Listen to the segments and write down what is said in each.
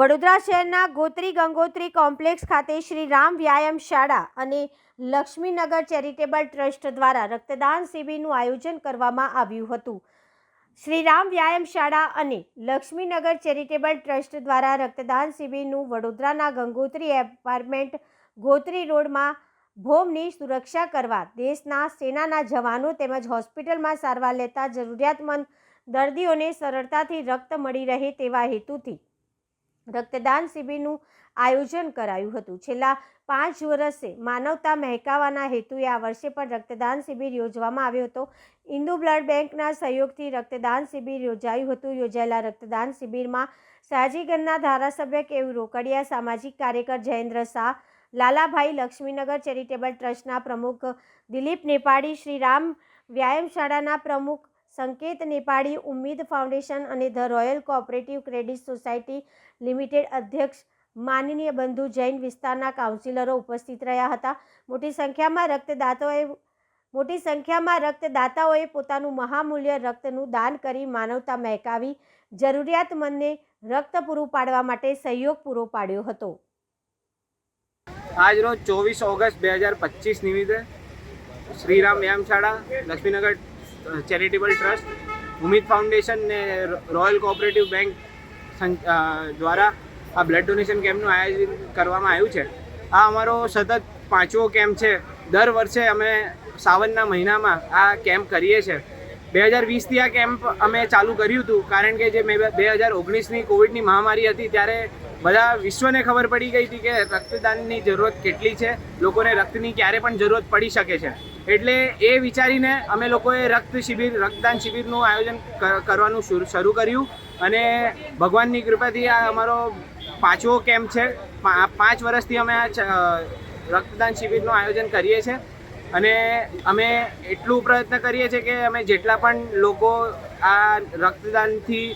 વડોદરા શહેરના ગોત્રી ગંગોત્રી કોમ્પ્લેક્સ ખાતે શ્રી રામ વ્યાયામ શાળા અને લક્ષ્મીનગર ચેરિટેબલ ટ્રસ્ટ દ્વારા રક્તદાન શિબિરનું આયોજન કરવામાં આવ્યું હતું. શ્રી રામ વ્યાયામ શાળા અને લક્ષ્મીનગર ચેરિટેબલ ટ્રસ્ટ દ્વારા રક્તદાન શિબિરનું વડોદરાના ગંગોત્રી એપાર્ટમેન્ટ ગોત્રી રોડમાં ભોમની સુરક્ષા કરવા દેશના સેનાના જવાનો તેમજ હોસ્પિટલમાં સારવાર લેતા જરૂરિયાતમંદ દર્દીઓને સરળતાથી રક્ત મળી રહે તેવા હેતુથી રક્તદાન શિબિરનું આયોજન કરાયું હતું. છેલ્લા પાંચ વર્ષે માનવતા મહેકાવાના હેતુએ આ વર્ષે પણ રક્તદાન શિબિર યોજવામાં આવ્યો હતો. ઇન્દુ બ્લડ બેંકના સહયોગથી રક્તદાન શિબિર યોજાયું હતું. યોજાયેલા રક્તદાન શિબિરમાં સાજીગંજના ધારાસભ્ય કેવું રોકડિયા, સામાજિક કાર્યકર જયેન્દ્ર શાહ, લાલાભાઈ લક્ષ્મીનગર ચેરિટેબલ ટ્રસ્ટના પ્રમુખ દિલીપ નેપાળી શ્રી રામ વ્યાયામ શાળાના પ્રમુખ સંકેત નેપાળી ઉમ્મીદ ફાઉન્ડેશન અને the royal cooperative credit society limited અધ્યક્ષ માનનીય બંધુ જૈન વિસ્તારના કાઉન્સિલરો ઉપસ્થિત રહ્યા હતા. મોટી સંખ્યામાં રક્તદાતાઓએ મોટી સંખ્યામાં રક્તદાતાઓએ પોતાનું મહામૂલ્ય રક્તનું દાન કરી માનવતા મહેકાવી જરૂરિયાતમંદને રક્ત પૂરું પાડવા માટે સહયોગ પૂરો પાડ્યો હતો. આજ ચોવીસ ઓગસ્ટ બે હજાર પચીસ નિમિત્તે શ્રીરામ વ્યાયામ શાળા Laxminagar charitable trust Umid foundation ને રોયલ કોઓપરેટિવ બેંક દ્વારા આ બ્લડ ડોનેશન કેમ્પનું આયોજન કરવામાં આવ્યું છે. આ અમારો સતત પાંચવો કેમ્પ છે. દર વર્ષે અમે સાવનના મહિનામાં આ કેમ્પ કરીએ છીએ. બે હજાર વીસથી આ કેમ્પ અમે ચાલુ કર્યું હતું, કારણ કે જે બે હજાર ઓગણીસની કોવિડની મહામારી હતી, ત્યારે બધા વિશ્વને ખબર પડી ગઈ હતી કે રક્તદાનની જરૂરત કેટલી છે, લોકોને રક્તની ક્યારે પણ જરૂરત પડી શકે છે. એટલે એ વિચારીને અમે લોકોએ રક્ત શિબિર, રક્તદાન શિબિરનું આયોજન કરવાનું શરૂ કર્યું. અને ભગવાનની કૃપાથી આ અમારો પાંચવો કેમ્પ છે. પાંચ વર્ષથી અમે આ રક્તદાન શિબિરનું આયોજન કરીએ છીએ અને અમે એટલું પ્રયત્ન કરીએ છીએ કે અમે જેટલા પણ લોકો આ રક્તદાનથી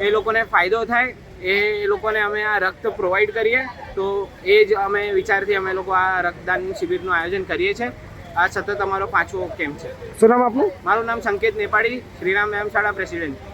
એ લોકોને ફાયદો થાય એ લોકોને અમે આ રક્ત પ્રોવાઈડ કરીએ. તો એ જ અમે વિચારથી અમે લોકો આ રક્તદાન શિબિરનું આયોજન કરીએ છીએ. આ સતત અમારો પાંચવો કેમ્પ છે. શું નામ આપનું? મારું નામ સંકેત નેપાળી શ્રીરામ શાળા પ્રેસિડેન્ટ.